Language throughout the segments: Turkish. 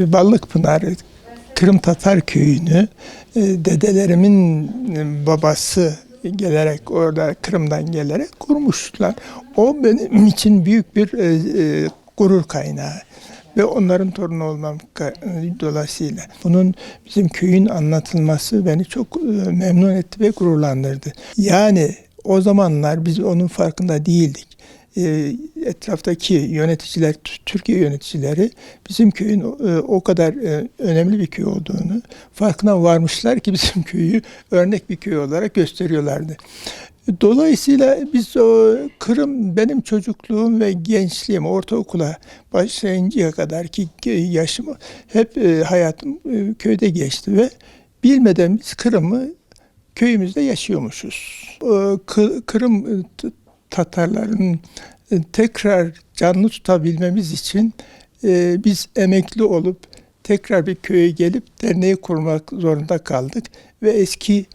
Ballıkpınar Kırım Tatar köyünü e, dedelerimin e, babası gelerek orada Kırım'dan gelerek kurmuşlar. O benim için büyük bir e, gurur kaynağı ve onların torunu olmam dolayısıyla bunun bizim köyün anlatılması beni çok memnun etti ve gururlandırdı. Yani o zamanlar biz onun farkında değildik. E, etraftaki yöneticiler, Türkiye yöneticileri bizim köyün e, o kadar e, önemli bir köy olduğunu farkına varmışlar ki bizim köyü örnek bir köy olarak gösteriyorlardı. Dolayısıyla biz o Kırım benim çocukluğum ve gençliğim ortaokula başlayıncaya kadar ki yaşımı hep e, hayatım köyde geçti ve bilmeden biz Kırım'ı köyümüzde yaşıyormuşuz. Kırım Tatarların e, tekrar canlı tutabilmemiz için e, biz emekli olup tekrar bir köye gelip derneği kurmak zorunda kaldık ve eski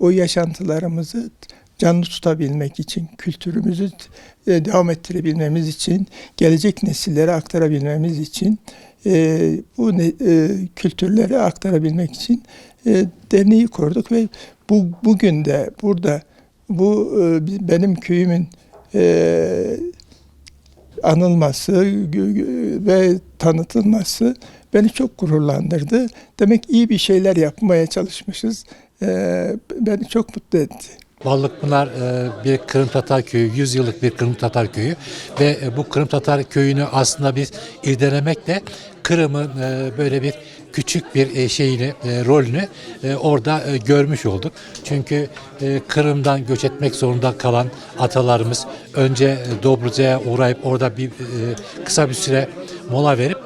o yaşantılarımızı canlı tutabilmek için, kültürümüzü e, devam ettirebilmemiz için, gelecek nesillere aktarabilmemiz için, e, bu ne- e, kültürleri aktarabilmek için e, derneği kurduk ve bu bugün de burada bu e, benim köyümün e, anılması ve tanıtılması beni çok gururlandırdı. Demek iyi bir şeyler yapmaya çalışmışız. E, beni çok mutlu etti. Ballıkpınar e, bir Kırım Tatar köyü, 100 yıllık bir Kırım Tatar köyü ve e, bu Kırım Tatar köyünü aslında biz irdelemekle Kırım'ın e, böyle bir küçük bir e, şeyini, e, rolünü orada görmüş olduk. Çünkü Kırım'dan göç etmek zorunda kalan atalarımız önce Dobruca'ya uğrayıp orada bir kısa bir süre mola verip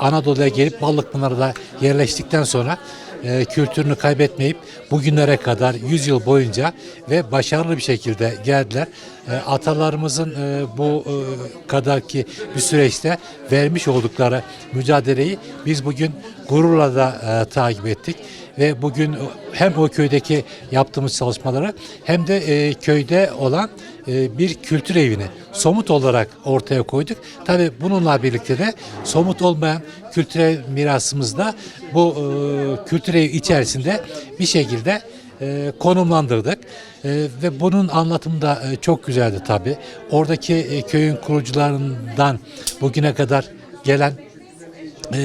Anadolu'ya gelip Ballıkpınar'da yerleştikten sonra kültürünü kaybetmeyip bugünlere kadar 100 yıl boyunca ve başarılı bir şekilde geldiler. E, atalarımızın e, bu e, kadar ki bir süreçte vermiş oldukları mücadeleyi biz bugün gururla da takip ettik ve bugün hem o köydeki yaptığımız çalışmaları hem de e, köyde olan e, bir kültür evini somut olarak ortaya koyduk. Tabii bununla birlikte de somut olmayan kültürel mirasımızda bu e, kültür evi içerisinde bir şekilde e, konumlandırdık. E, ve bunun anlatımı da e, çok güzeldi tabii. Oradaki e, köyün kurucularından bugüne kadar gelen e,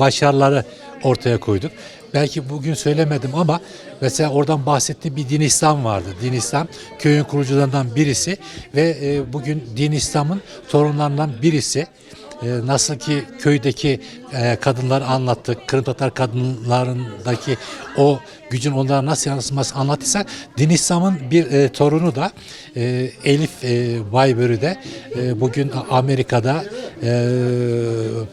başarıları ortaya koyduk. Belki bugün söylemedim ama mesela oradan bahsettiğim bir din İslam vardı. Din İslam köyün kurucularından birisi ve e, bugün din İslam'ın torunlarından birisi. E, nasıl ki köydeki e, kadınlar anlattık, Kırım Tatar kadınlarındaki o gücün onlara nasıl yansıması anlattıysak Din İslam'ın bir e, torunu da e, Elif Baybörü de bugün Amerika'da e,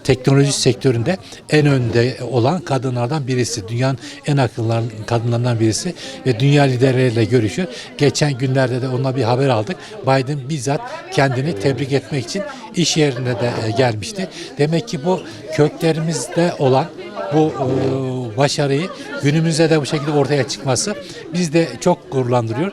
teknoloji sektöründe en önde olan kadınlardan birisi. Dünyanın en akıllı kadınlarından birisi ve dünya liderleriyle görüşüyor. Geçen günlerde de onunla bir haber aldık. Biden bizzat kendini tebrik etmek için iş yerine de e, gelmişti. Demek ki bu köklerimizde olan bu e, başarıyı günümüzde de bu şekilde ortaya çıkması biz de çok gururlandırıyor.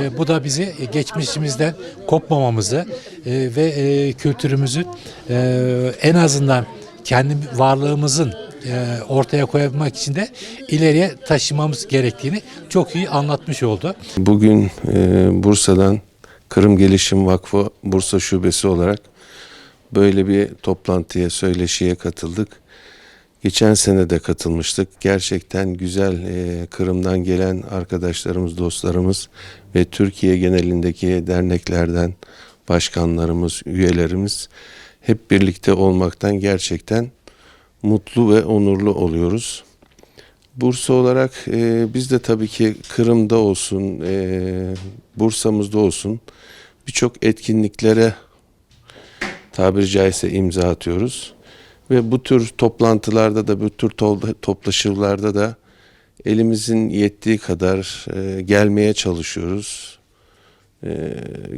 E, bu da bizi geçmişimizden kopmamamızı e, ve e, kültürümüzü e, en azından kendi varlığımızın e, ortaya koyabilmek için de ileriye taşımamız gerektiğini çok iyi anlatmış oldu. Bugün e, Bursa'dan Kırım Gelişim Vakfı Bursa Şubesi olarak böyle bir toplantıya, söyleşiye katıldık. Geçen sene de katılmıştık. Gerçekten güzel e, Kırım'dan gelen arkadaşlarımız, dostlarımız ve Türkiye genelindeki derneklerden başkanlarımız, üyelerimiz hep birlikte olmaktan gerçekten mutlu ve onurlu oluyoruz. Bursa olarak e, biz de tabii ki Kırım'da olsun, e, Bursa'mızda olsun birçok etkinliklere tabiri caizse imza atıyoruz. Ve bu tür toplantılarda da, bu tür to- toplaşılarda da elimizin yettiği kadar e, gelmeye çalışıyoruz. E,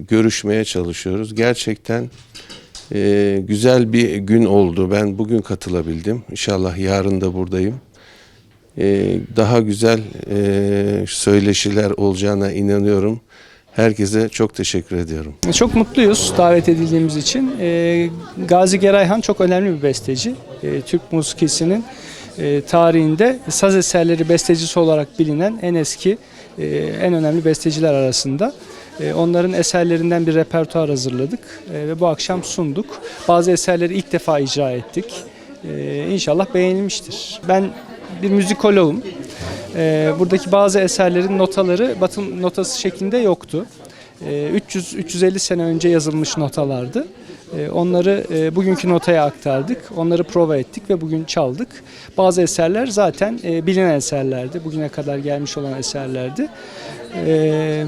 görüşmeye çalışıyoruz. Gerçekten e, güzel bir gün oldu. Ben bugün katılabildim. İnşallah yarın da buradayım. E, daha güzel e, söyleşiler olacağına inanıyorum. Herkese çok teşekkür ediyorum. Çok mutluyuz davet edildiğimiz için. Ee, Gazi Gerayhan çok önemli bir besteci. Ee, Türk musikisinin e, tarihinde saz eserleri bestecisi olarak bilinen en eski, e, en önemli besteciler arasında. E, Onların eserlerinden bir repertuar hazırladık e, ve bu akşam sunduk. Bazı eserleri ilk defa icra ettik. E, İnşallah beğenilmiştir. Ben bir müzikologum. E, Buradaki bazı eserlerin notaları batın notası şeklinde yoktu. 300-350 sene önce yazılmış notalardı. Ee, Onları e, bugünkü notaya aktardık. Onları prova ettik ve bugün çaldık. Bazı eserler zaten e, bilinen eserlerdi. Bugüne kadar gelmiş olan eserlerdi. Ee,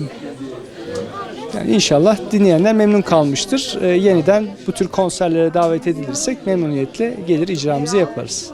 Yani inşallah dinleyenler memnun kalmıştır. Ee, Yeniden bu tür konserlere davet edilirsek memnuniyetle gelir icramızı yaparız.